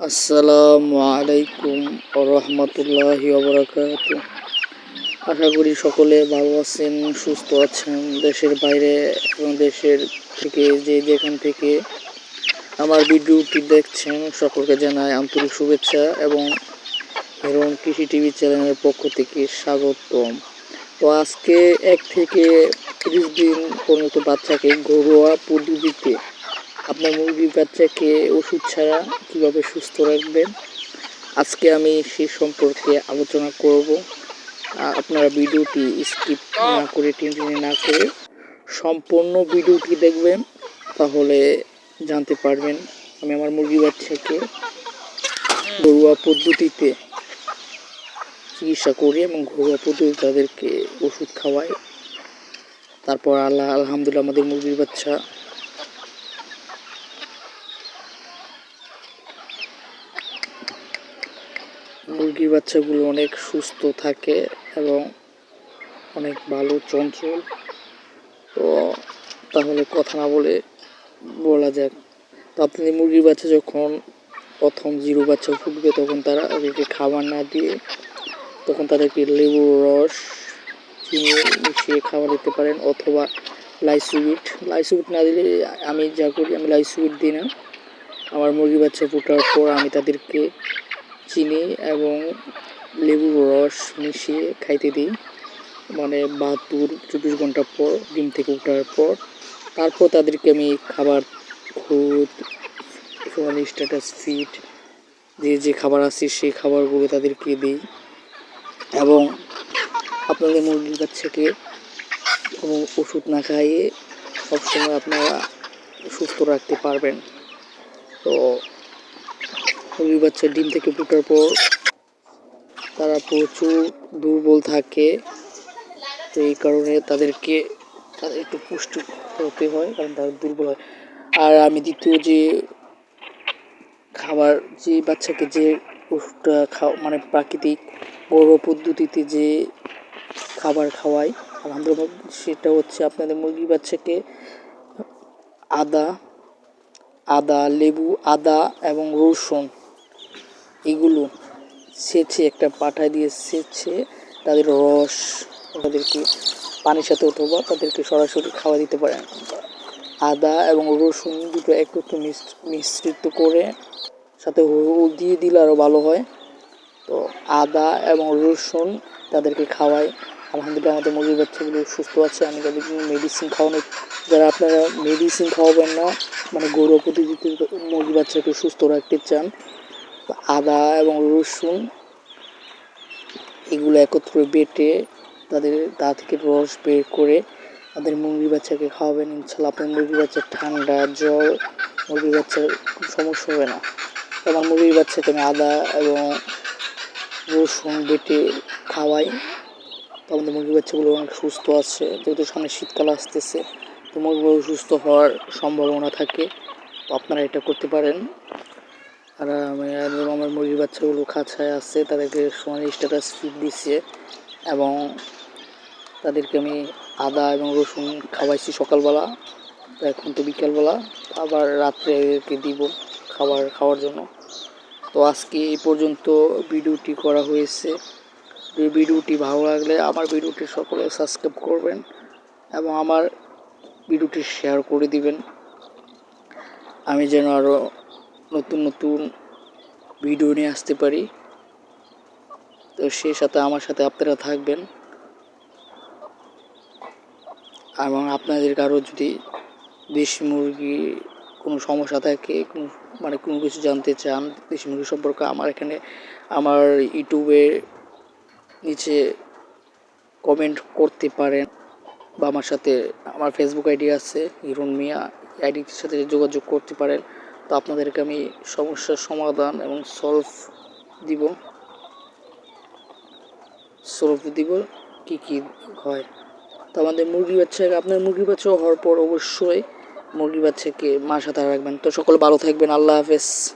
আসসালামু আলাইকুম রহমতুল্লাহ বরকাত আশা করি সকলে ভালো আছেন, সুস্থ আছেন। দেশের বাইরে এবং দেশের থেকে যে যেখান থেকে আমার ভিডিওটি দেখছেন, সকলকে জানাই আন্তরিক শুভেচ্ছা এবং হিরন কৃষি টিভি চ্যানেলের পক্ষ থেকে স্বাগতম। তো আজকে এক থেকে ত্রিশ দিন পর্যন্ত বাচ্চাকে ঘরোয়া পদ্ধতিতে আপনার মুরগির বাচ্চাকে ওষুধ ছাড়া কীভাবে সুস্থ রাখবেন? আজকে আমি সে সম্পর্কে আলোচনা করব। আপনারা ভিডিওটি স্কিপ না করে টেনে না করে সম্পূর্ণ ভিডিওটি দেখবেন, তাহলে জানতে পারবেন আমি আমার মুরগি বাচ্চাকে ঘরোয়া পদ্ধতিতে চিকিৎসা করি এবং ঘরোয়া পদ্ধতি তাদেরকে ওষুধ খাওয়াই। তারপর আল্লাহ, আলহামদুলিল্লাহ আমাদের মুরগির বাচ্চা মুরগির বাচ্চাগুলো অনেক সুস্থ থাকে এবং অনেক ভালো, চঞ্চল। তো তাহলে কথা না বলে বলা যাক। তো আপনি মুরগির বাচ্চা যখন প্রথম জিরো বাচ্চা ফুটবে তখন তারা ওদেরকে খাবার না দিয়ে তখন তাদেরকে লেবুর রস চিনি মিশিয়ে খাবার দিতে পারেন অথবা লাইসুইট লাইসুইট না দিলে আমি যা করি, আমি লাইসুইট দিই না। আমার মুরগি বাচ্চা ফোটার পর আমি তাদেরকে চিনি এবং লেবুর রস মিশিয়ে খাইতে দিই। মানে বাহাত্তর চব্বিশ ঘণ্টা পর ডিম থেকে ওঠার পর। তারপর তাদেরকে আমি খাবার, খুদ মানে স্ট্যাটাস ফিট যে যে খাবার আছে সেই খাবারগুলো তাদেরকে দিই। এবং আপনাদের মুরগির বাচ্চাকে কোনো ওষুধ না খাইয়ে সবসময় আপনারা সুস্থ রাখতে পারবেন। তো মুরগির বাচ্চা ডিম থেকে ফুটার পর তারা প্রচুর দুর্বল থাকে। তো এই কারণে তাদেরকে তাদের একটু পুষ্টি হতে হয়, কারণ তারা দুর্বল হয়। আর আমি দ্বিতীয় যে খাবার, যে বাচ্চাকে যে ওষুধটা খাওয়া মানে প্রাকৃতিক বড় পদ্ধতিতে যে খাবার খাওয়াই, আলহামদুলিল্লাহ সেটা হচ্ছে আপনাদের মুরগি বাচ্চাকে আদা আদা, লেবু, আদা এবং রসুন এগুলো সেচে একটা পাঠায় দিয়ে সেচে তাদের রস, তাদেরকে পানির সাথে অথবা তাদেরকে সরাসরি খাওয়া দিতে পারেন। আদা এবং রসুন দুটো একটু মিশ্রিত করে সাথে দিয়ে দিলে আরও ভালো হয়। তো আদা এবং রসুন তাদেরকে খাওয়াই। আলহামদুলিল্লাহ আমাদের মুরগির বাচ্চাগুলো সুস্থ আছে। আমি তাদেরকে মেডিসিন খাওয়ানো যারা আপনারা মেডিসিন খাওয়াবেন না মানে গৌরব প্রতিযোগিতা মুরগি বাচ্চাকে সুস্থ রাখতে চান আদা এবং রসুন, এগুলো একত্রে বেটে তাদের দা থেকে রস বের করে তাদের মুরগি বাচ্চাকে খাওয়াবেন। ইনশাল্লাহ আপনার মুরগি বাচ্চার ঠান্ডা, জ্বর মুরগি বাচ্চার সমস্যা হবে না। আমার মুরগির বাচ্চাকে আমি আদা এবং রসুন বেটে খাওয়াই। তো আমাদের মুরগি বাচ্চাগুলো অনেক সুস্থ আছে, যেহেতু সামনে শীতকাল আসতেছে। তো মুরগিগুলো সুস্থ হওয়ার সম্ভাবনা থাকে। তো আপনারা এটা করতে পারেন। আর আমি আমার মুরগির বাচ্চাগুলো খাঁচায় আছে, তাদেরকে সমান স্ট্যাটাস ফিড দিচ্ছে এবং তাদেরকে আমি আদা এবং রসুন খাওয়াইছি সকালবেলা, এখন তো বিকালবেলা, আবার রাত্রে এদেরকে দিব খাবার খাওয়ার জন্য। তো আজকে এই পর্যন্ত ভিডিওটি করা হয়েছে। ভিডিওটি ভালো লাগলে আমার ভিডিওটি সকলে সাবস্ক্রাইব করবেন এবং আমার ভিডিওটি শেয়ার করে দিবেন। আমি যেন আরও নতুন নতুন ভিডিও নিয়ে আসতে পারি। তো সেই সাথে আমার সাথে আপনারা থাকবেন। এবং আপনাদের কারও যদি দেশি মুরগি কোনো সমস্যা থাকে, কোনো মানে কোনো কিছু জানতে চান, দেশি মুরগি সম্পর্কে আমার এখানে, আমার ইউটিউবে নিচে কমেন্ট করতে পারেন। বা আমার সাথে, আমার ফেসবুক আইডি আছে, হিরণ মিয়া আইডির সাথে যোগাযোগ করতে পারেন। তো আপনাদেরকে আমি সমস্যার সমাধান এবং সলভ দিব। সলভ দিব কি কি হয়। তো আমাদের মুরগি বাচ্চাকে আপনার মুরগি বাচ্চা হওয়ার পর অবশ্যই মুরগি বাচ্চাকে মা সাথে রাখবেন। তো সকল ভালো থাকবেন, আল্লাহ হাফেজ।